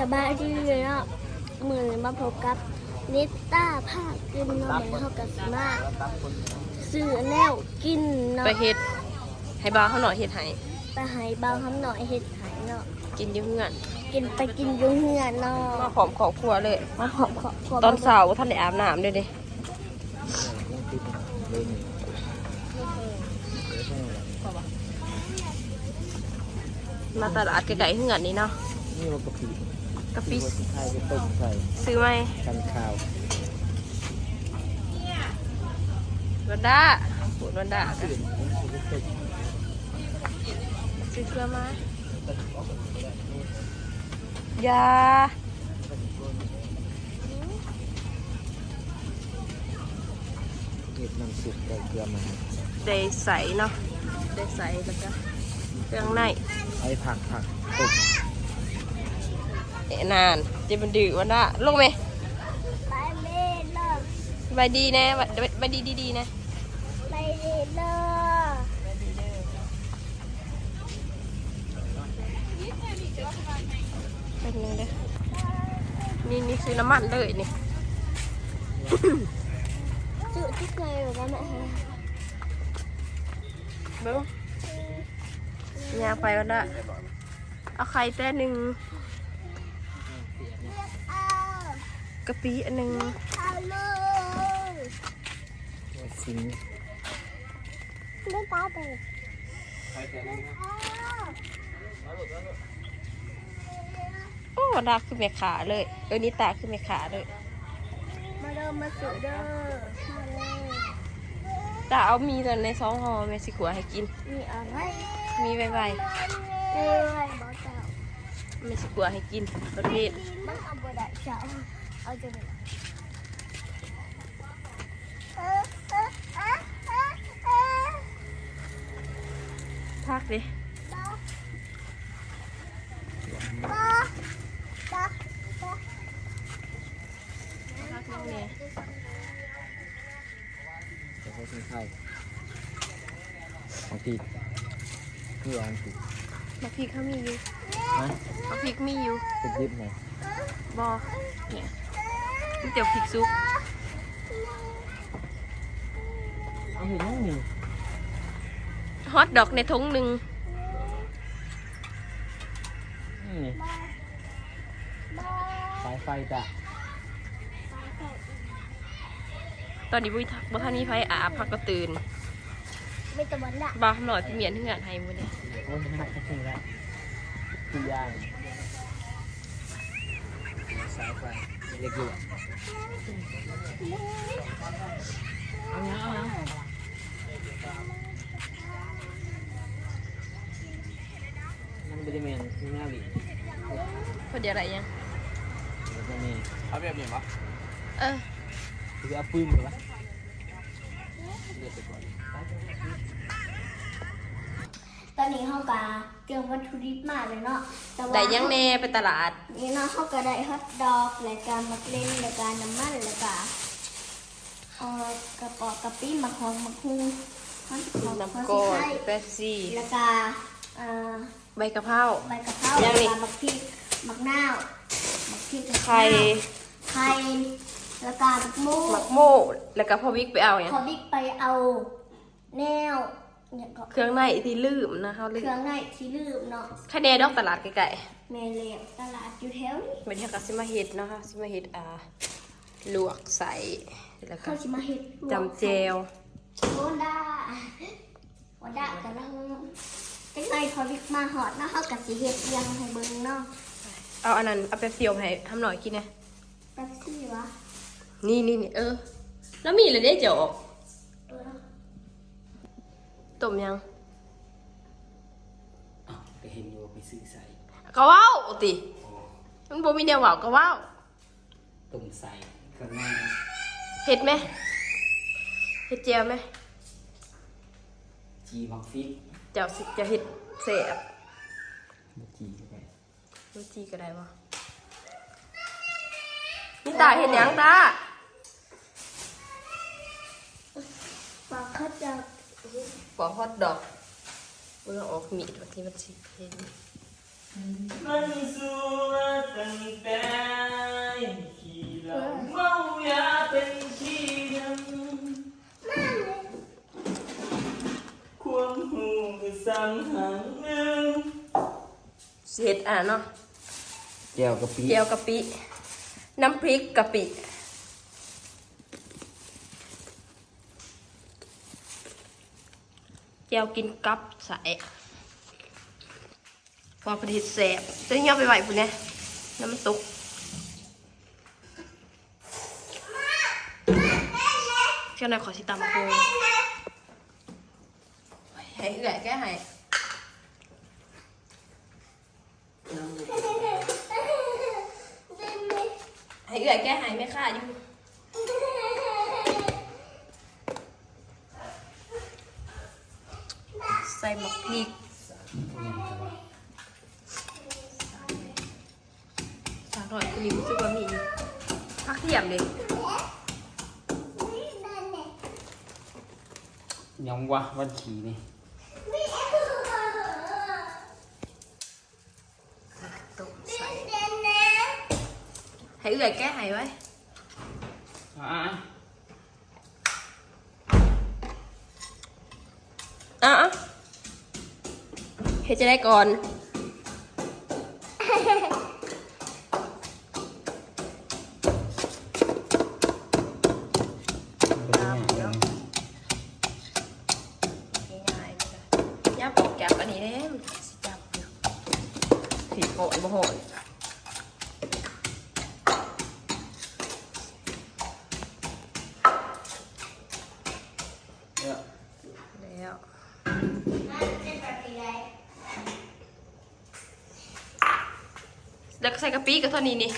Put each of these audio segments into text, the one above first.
สบายดีเลยเนาะมือนี้มาพบกับนิต้าภาคกินเนาะเหมือนเขากับสมาซื้อแนวกินเนาะไปเฮ็ดให้บ่าวเขาหน่อยเฮ็ดให้ไปใหายเบาคำหน่อยเฮ็ดหายเนาะกินอยู่เฮือนกินไปกินอยุ่งเฮือนเนามาะหอมของครัวเลยมาหอมขอบขอบตอนเช้าท่านได้อาบน้ำด้วยเด้มาตลาดไกลๆเฮือนนี่เนาะนี่ว่ากะปิ กะปิที่ว่าสิไทยไปต้มใส่ซื้อไหมกันข้าววันด้าปูดวันด้ากันตื่นผมสิไปต้มซื้อเสื้อมายาเก็บน้ำซุปใส่เกลือมาได้ใส่เนาะได้ใส่แล้วก็เครื่องในไอ้ผักผักต้มเอะ นานเจะมันดื้อวันด้าลงไหมไปเล่นเนาะสบายดีนะสบายดีดีๆนะไปเล่นเนาะแป๊บนึงเด้อนี่นี่ซื้อน้ำมันเลยนี่ซื้อทุกไงแบบว่าแม่เบิ้งยางไปวันด้าเอาไข่แต่หนึ่ง เอา กะปิอันหนึ่งเอาเลยสิงเล่นตาไปโอ้วันด้าคือแม่ขาเลย เออนี่ตาคือแม่ขาเลย มาเดิมมาซื้อเด้อมาเลยตาเอามีแต่ในซองห่อแม่สิขัวให้กิน มีอะไร มีไวเอ้ยบอกเจ้าๆแม่สิขัวให้กินประเภทมันเอาบได้เจ้า เอาจะได้เออเออเออเออเออพักดิบ้าบ้าบ้าบ้าพักน้องเนี่ยแต่เขาสิไทยบางทีคืออันติมาพริกเขามีอยู่นะมาพริกมีอยู่เป็นดิบไหมบอเนี่ย มีแต่พริกซุปเอาเห็นยังนี่ฮอทดอกในถุงหนึ่งนี่สายไฟจ้ะตอนนี้บุ้ยบ่ท่านนี้ไฟอาบพักก็ตื่นไม่ตะวันละบ้าหน่อยพี่เมียนที่งานให้มื้อนี้โอ้ยหักกระชิงแล้วคือย่างสายไฟเล็กอยู่เอาเนี้ยเอาเนี้ยมันบริเวณที่หน้าหลีพอเดี๋ยวอะไรยังแล้วก็นี่เอาแบบนี้ปะเออคือเอาปืนเหรอเลือกไปก่ อนตอนนี้เขากะเตรียมวัตถุดิบมาเลยเนาะแต่ว่าได้ยังแน่ไปตลาด นี่เนาะเขาก็ได้ฮอทดอกรายการมักเล่นรายการน้ำมันรายการเอ่อกระป๋อกระปี้มักหอมมักฮูฮอตของน้ำฮอตก้อสินไข่แป๊บซี่ รายกาเอ่อใบกะเพรา ใบกะเพรายังนี่รายการมักพริกมักนาวมักพริกไข่ไข่รายการมักหมู หมักโม่ แล้วก็พอวิกไปเอาอย่างพอบิ๊กไปเอาแนว เนี่ยก็เครื่องในที่ลืมนะเขาลืเคมรื่องในที่ลืมเนาะแค่แน่ดอกตลาดไกลเมเลียตลาดอยู่แถวนี้ๆไม่ใช่กับซิมาเฮ็ดเนาะค่ะซิมาเฮ็ดอ่าลวกใส่แล้วก็เขาจะมาเห็ดลวกจำเจลโอนด้าโอนด้ากำลังจังไงพอบิ๊กมาหอดเนาะเขากับสีเห็ดเรียงให้เบิ่งเนาะเอาอันนั้นเอาแป๊บเซียวให้ทำหน่อยกินนะแป๊บซี่วะนี่นี่นี่เออ แล้วมีอะไรได้เจาะเออ ต้มยังอ้าวก็เห็นอยู่ว่าไปซื้อใส่ก็ว้าวติมันบ่มีแนวว้าวก็ว้าวต้มใส่ข้างหน้าเฮ็ดไหมเฮ็ดเจียวไหมจีบักฟิกเจ้าสิจะเฮ็ดแซ่บบักจีไปรู้จีก็ได้บ่นี่ตาเฮ็ดหยังตาปากเขาจะ ปอกฮอตดอกเมื่อออกมีดวันที่มันสิเพลงมันสู้ตั้งแต่ขี้เหาเมายาเป็นขี้ดำความหูคือสังหารหนึ่งเสร็จอะเนาะเจียวกะปิเจียวกะปิ น้ำพริกกะปิ เจียวกินกับใส่พอผลิตแสบจะเงี้ยไปไหวพุ่นเนี่ยน้ำมันตกเชื่อหน่อยขอสิตามมาโกงให้เอื่อยแก้ให้ให้เอื่อยแก้ให้ไม่ค่าอยู่ ใส่หมกพริกสามร้อยคือรู้สึกว่ามีพักเทียมเลยยังวะวันขี่นี่ต้มใส่ให้เอื่อยแก้ไห้ไว้อะอะอะเฮ็ดจะได้ก่อนยังไงง่าปอกแกบอันนี้เด้สิจับอยู่ผีโหดบ่โหด เนี่ย แล้ว แล้วก็ใส่กะปิกับเท่านี้นี่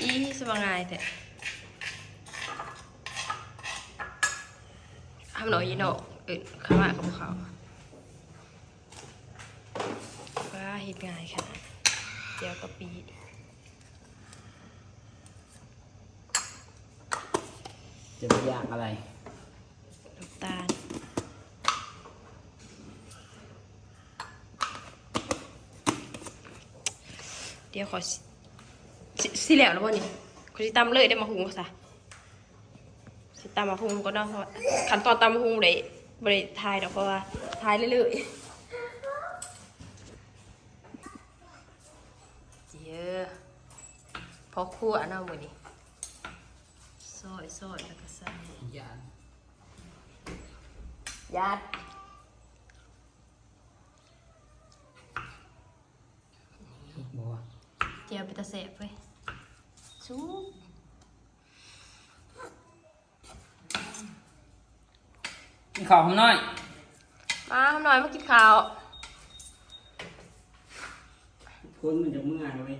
อีสบง่ายแต่ทำหน่อยยีเนาะเอื่นข้าวมากับพวกเขาว้าเฮ็ดง่ายค่ะเจียวกะปิจะไปย่างอะไรน้ำตาล เดี๋ยวขอสิสิสิแล้วแล้วบ่นี่ขอสิตำเลยได้มาหุงก็ซะสิตำมาหุงก็เนาะเพราะว่าขั้นตอนตำหุงได้บ่ได้ทายดอกเพราะว่าทายเรื่อยๆเยอะพอคั่วเนาะมื้อนี้ซอยซอยแล้วก็ใส่ย่างยัดบัว เจียวไปตะเสบเว้ยซุปกินข้าวผมหน่อย มาหน่อยมากินข้าวคนมันจะเมื่อยเลย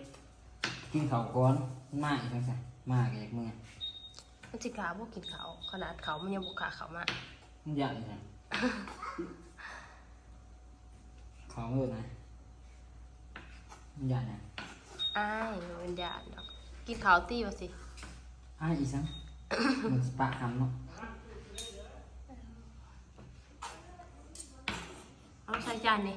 กินข้าวก่อนมากจังสัมากอยากเมื่อยมันจิกาพวกกินข้าวขนาดเขามันยังบุกขาเขามามันอยากอยู่นะข้าวเมื่อยนะมันอยากนะ อ้ายมันยานดอกกินข้าวตีวะสิอ้ายอีสังมันสิปะคำเนาะเอาใส่จานนี่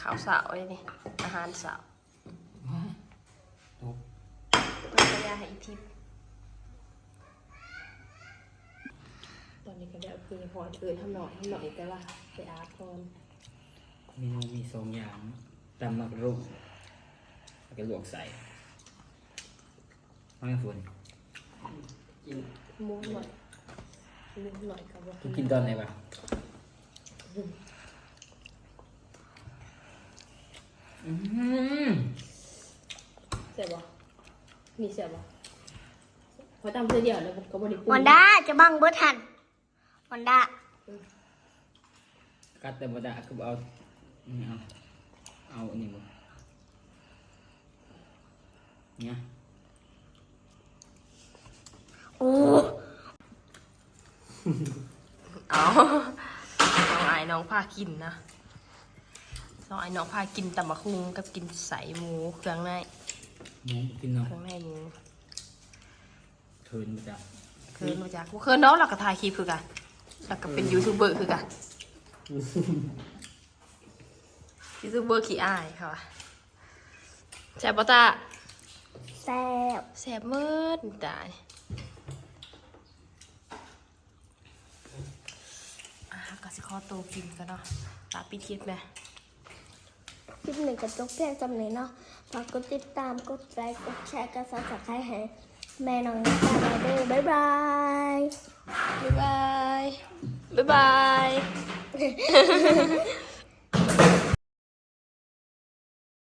ข้าวสาวเลยนี่อาหารสาวว้ายตกต้องใช้ยาให้อีทิพย์ตอน นี้ก็ได้เอาคือหอยเอินทำหน่อยทำหน่อยแต่ว่าไปอาร์ตก่อนเมนูมีสองอย่างตำมักรุ่งแล้วก็ลวกใส่ไม่ฝนกินหมูหน่อยหมูหน่อยกับว่ากินตอนไหนวะอืมเสียบ่มีเสียบ่พอตำเสียเดียวแล้วก็บริปรุงวันด้าจะบังเบิดทัน วันด้ากัดแต่บ่ได้คือเอานี่เอาเอาอันนี้บ่เนี่ยโอ้เอาน้องไอ้น้องพากินนะน้องไอ้น้องพากินตำมะคุงกับกินใส่หมูเครื่องในหมูกินเนาะเครื่องในหมูเทินมาจากเคยรู้จักกูเคยน้องเราก็ถ่ายคลิปคือกัน แล้วก็เป็นยูทูบเบอร์คือกันยูทูบเบอร์ขี้อายค่ะแซ่บปะตาแซ่บแซ่บมืดตายก็สิขอโตกินกันเนาะตาปิดคลิปไหมคลิปหนึ่งกับจกแพียจำเลยเนาะฝากกดติดตาม กดไลค์ กดแชร์กดซับสไครต์ให้แม่น้องนิตาด้วยบ๊ายบาย บ๊ายบาย บาย